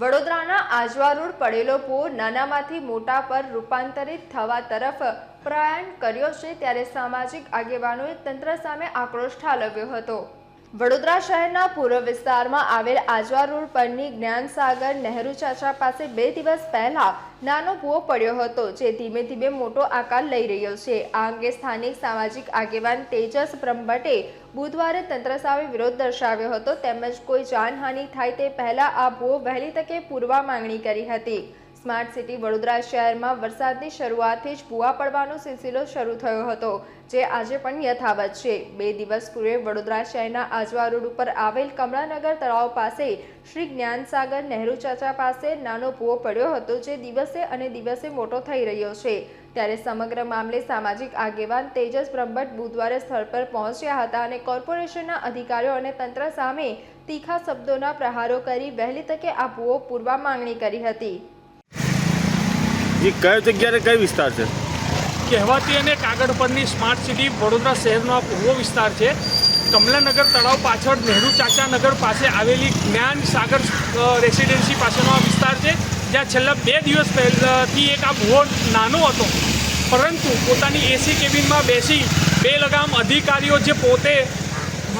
વડોદરાના આજવા રોડ પડેલો પૂર નાનામાંથી મોટા પર રૂપાંતરિત થવા તરફ પ્રયાણ કર્યો છે, ત્યારે સામાજિક આગેવાનોએ તંત્ર સામે આક્રોશ ઠાલવ્યો હતો. વડોદરા શહેરના પૂર્વ વિસ્તારમાં આવેલ આજવા રોડ પરની જ્ઞાનસાગર નહેરુ ચાચા પાસે બે દિવસ પહેલા નાનો ભૂવો પડ્યો હતો, જે ધીમે ધીમે મોટો આકાર લઈ રહ્યો છે. આ અંગે સ્થાનિક સામાજિક આગેવાન તેજસ બ્રહ્મભટ્ટે બુધવારે તંત્ર સામે વિરોધ દર્શાવ્યો હતો, તેમજ કોઈ જાનહાનિ થાય તે પહેલા આ ભૂવો વહેલી તકે પૂરવા માંગણી કરી હતી. સ્માર્ટ સિટી વડોદરા શહેરમાં વરસાદની શરૂઆતથી જ ભૂવા પડવાનો સિલસિલો શરૂ થયો હતો, જે આજે પણ યથાવત છે. બે દિવસ પૂર્વે વડોદરા શહેરના આજવા રોડ ઉપર આવેલ કમળાનગર તળાવ પાસે શ્રી જ્ઞાનસાગર નહેરુ ચાચા પાસે નાનો ભૂવો પડ્યો હતો, જે દિવસે અને દિવસે મોટો થઈ રહ્યો છે. ત્યારે સમગ્ર મામલે સામાજિક આગેવાન તેજસ બ્રહ્મભટ્ટ બુધવારે સ્થળ પર પહોંચ્યા હતા અને કોર્પોરેશનના અધિકારીઓ અને તંત્ર સામે તીખા શબ્દોના પ્રહારો કરી વહેલી તકે આ ભૂવો પૂરવા માંગણી કરી હતી. એ કયો જગ્યાએ કઈ વિસ્તાર છે? કહેવાતી અને કાગળ પરની સ્માર્ટ સિટી વડોદરા શહેરનો આ પૂર્વ વિસ્તાર છે. કમલાનગર તળાવ પાછળ નહેરુ ચાચા નગર પાસે આવેલી જ્ઞાન સાગર રેસિડેન્સી પાસેનો આ વિસ્તાર છે, જ્યાં છેલ્લા બે દિવસ પહેલાથી એક આ ભૂવો નાનો હતો. પરંતુ પોતાની એસી કેબિનમાં બેસી બે લગામ અધિકારીઓ જે પોતે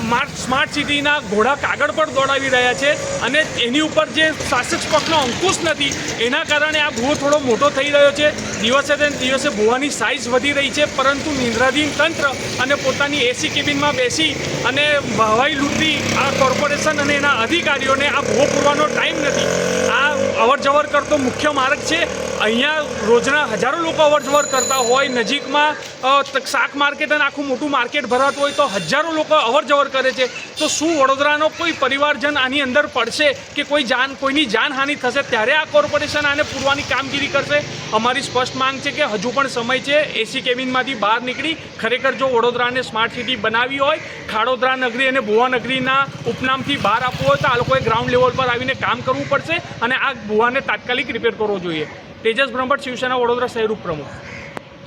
સ્માર્ટ સિટીના ઘોડા કાગળ પર દોડાવી રહ્યા છે અને એની ઉપર જે શાસક પક્ષનો અંકુશ નથી, એના કારણે આ ભૂવો થોડો મોટો થઈ રહ્યો છે. દિવસે ને દિવસે ભૂવાની સાઇઝ વધી રહી છે, પરંતુ નિંદ્રાધીન તંત્ર અને પોતાની એસી કેબિનમાં બેસી અને હવાઈ લૂંટી આ કોર્પોરેશન અને એના અધિકારીઓને આ ભૂવો પૂરવાનો ટાઈમ નથી. અવર જવર કરતો મુખ્ય માર્ગ છે. અહીંયા રોજના હજારો લોકો અવર જવર કરતા હોય, નજીકમાં શાક માર્કેટ અને આખું મોટું માર્કેટ ભરાતું હોય તો હજારો લોકો અવર જવર કરે છે. તો શું વડોદરાનો કોઈ પરિવારજન આની અંદર પડશે કે કોઈ જાન, કોઈની જાનહાનિ થશે ત્યારે આ કોર્પોરેશન આને પૂરવાની કામગીરી કરશે? અમારી સ્પષ્ટ માંગ છે કે હજુ પણ સમય છે. એસી કેબિનમાંથી બહાર નીકળી ખરેખર જો વડોદરાને સ્માર્ટ સિટી બનાવી હોય ખાડોદરા નગરી અને ભુવા નગરીના ઉપનામથી બહાર આપવું હોય તો આ લોકોએ ગ્રાઉન્ડ લેવલ પર આવીને કામ કરવું પડશે અને આ ભુવાને તાત્કાલિક રિપેર કરવો જોઈએ. તેજસ બ્રહ્મભટ્ટ, શિવસેના વડોદરા શહેર ઉપપ્રમુખ.